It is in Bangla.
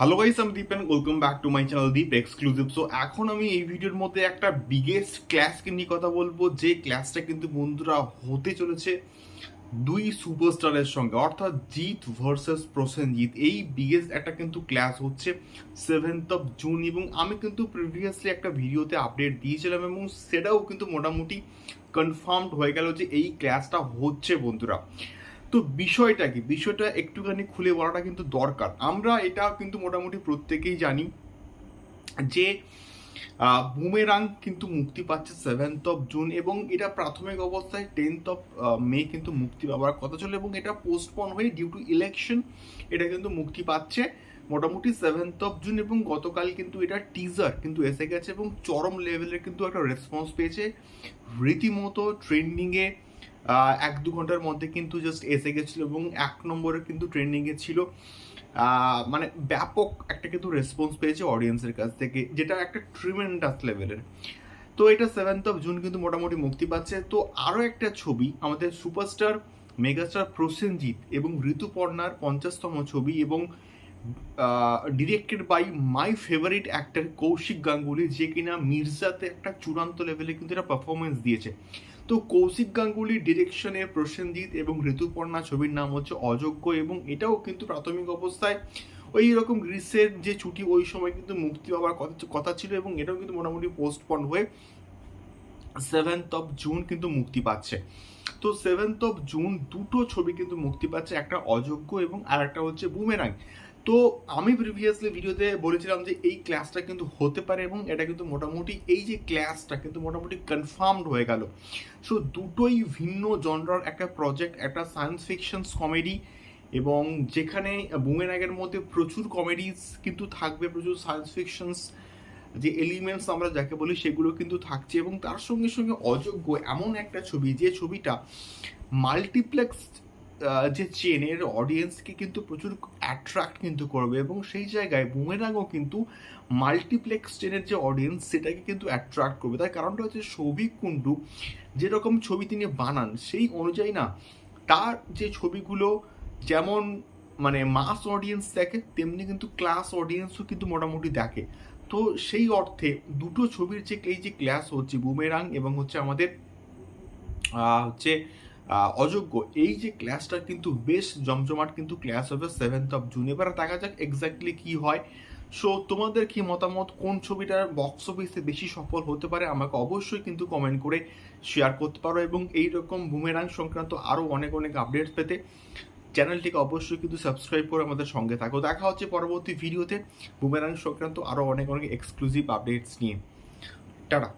হ্যালো গাইস আমি Deep and welcome back to my channel Deep exclusive so এখন আমি এই ভিডিওর মধ্যে একটা বিগেস্ট ক্লাসকে নিয়ে কথা বলব। যে ক্লাসটা কিন্তু বন্ধুরা হতে চলেছে দুই সুপারস্টারের সঙ্গে, অর্থাৎ জিৎ ভার্সেস প্রসেনজিৎ। এই বিগেস্ট একটা কিন্তু ক্লাস হচ্ছে সেভেন্থ অফ জুন এবং আমি কিন্তু প্রিভিয়াসলি একটা ভিডিওতে আপডেট দিয়েছিলাম এবং সেটাও কিন্তু মোটামুটি কনফার্মড হয়ে গেল যে এই ক্লাসটা হচ্ছে বন্ধুরা। তো বিষয়টা কি? বিষয়টা একটুখানি খুলে বলাটা কিন্তু দরকার। আমরা এটা কিন্তু মোটামুটি প্রত্যেকেই জানি যে বুমেরাং কিন্তু মুক্তি পাচ্ছে সেভেন্থ অফ জুন এবং এটা প্রাথমিক অবস্থায় টেন্থ অফ মে কিন্তু মুক্তি পাওয়ার কথা ছিল এবং এটা পোস্টপন হয়ে ডিউ টু ইলেকশন এটা কিন্তু মুক্তি পাচ্ছে মোটামুটি সেভেন্থ অফ জুন এবং গতকাল কিন্তু এটা টিজার কিন্তু এসে গেছে এবং চরম লেভেলের কিন্তু একটা রেসপন্স পেয়েছে। রীতিমতো ট্রেন্ডিংয়ে এক দু ঘণ্টার মধ্যে কিন্তু জাস্ট এসে গেছিল এবং এক নম্বরে কিন্তু ট্রেন্ডিংয়ে ছিল। মানে ব্যাপক একটা কিন্তু রেসপন্স পেয়েছে অডিয়েন্সের কাছ থেকে, যেটা একটা ট্রিমেন্ডাস লেভেলের তো এটা সেভেন্থ অফ জুন কিন্তু মোটামুটি মুক্তি পাচ্ছে। তো আরও একটা ছবি, আমাদের সুপারস্টার মেগাস্টার প্রসেনজিৎ এবং ঋতুপর্ণার পঞ্চাশতম ছবি এবং directed by my favourite actor Kaushik Ganguly, যে কিনা মির্জাতে একটা চূড়ান্ত লেভেলে কিন্তু এটা পারফরমেন্স দিয়েছে। তো কৌশিক গাঙ্গুলি ডিরেকশনে প্রসেনজিৎ এবং ঋতুপর্ণা ছবির নাম হচ্ছে অযোগ্য এবং এটাও কিন্তু প্রাথমিক অবস্থায় ওই রকম গ্রীষ্মের যে ছুটি ওই সময় কিন্তু মুক্তি পাওয়ার কথা কথা ছিল এবং এটাও কিন্তু মোটামুটি পোস্টপন হয়ে সেভেন্থ অফ জুন কিন্তু মুক্তি পাচ্ছে। তো সেভেন্থ অফ জুন দুটো ছবি কিন্তু মুক্তি পাচ্ছে, একটা অযোগ্য এবং আর একটা হচ্ছে বুমেরাং তো আমি প্রিভিয়াসলি ভিডিওতে বলেছিলাম যে এই ক্লাসটা কিন্তু হতে পারে এবং এটা কিন্তু মোটামুটি এই যে ক্লাসটা কিন্তু মোটামুটি কনফার্মড হয়ে গেল। সো দুটোই ভিন্ন জনরার একটা প্রজেক্ট একটা সায়েন্স ফিকশনস কমেডি এবং যেখানে বুমেরাগের মধ্যে প্রচুর কমেডিজ কিন্তু থাকবে, প্রচুর সায়েন্স ফিকশনস যে এলিমেন্টস আমরা যাকে বলি সেগুলো কিন্তু থাকছে এবং তার সঙ্গে সঙ্গে অযোগ্য এমন একটা ছবি, যে ছবিটা মাল্টিপ্লেক্স যে চেনের অডিয়েন্সকে কিন্তু প্রচুর অ্যাট্রাক্ট কিন্তু করবে এবং সেই জায়গায় বুমেরাঙও কিন্তু মাল্টিপ্লেক্স চেনের যে অডিয়েন্স সেটাকে কিন্তু অ্যাট্রাক্ট করবে। তার কারণটা হচ্ছে সৌভিক কুণ্ডু যেরকম ছবি তিনি বানান, সেই অনুযায়ী না, তার যে ছবিগুলো যেমন মানে মাস অডিয়েন্স দেখে, তেমনি কিন্তু ক্লাস অডিয়েন্সও কিন্তু মোটামুটি দেখে। তো সেই অর্থে দুটো ছবির যে এই যে ক্লাস হচ্ছে বুমেরাং এবং হচ্ছে আমাদের হচ্ছে অযোগ্য। এই যে ক্লাসটা কিন্তু বেশ জমজমাট কিন্তু ক্লাস হবে সেভেন্থ অফ জুন এবার দেখা যাক এক্স্যাক্টলি কি হয়। সো তোমাদের কি মতামত? কোন ছবিটার বক্স অফিসে বেশি সফল হতে পারে? আমাকে অবশ্যই কিন্তু কমেন্ট করে শেয়ার করতে পারো এবং এই রকম বুমেরাং সংক্রান্ত আরও অনেক অনেক আপডেটস পেতে চ্যানেলটিকে অবশ্যই কিন্তু সাবস্ক্রাইব করে আমাদের সঙ্গে থাকো। দেখা হচ্ছে পরবর্তী ভিডিওতে বুমেরাং সংক্রান্ত আরও অনেক অনেক এক্সক্লুসিভ আপডেটস নিয়ে। টাটা।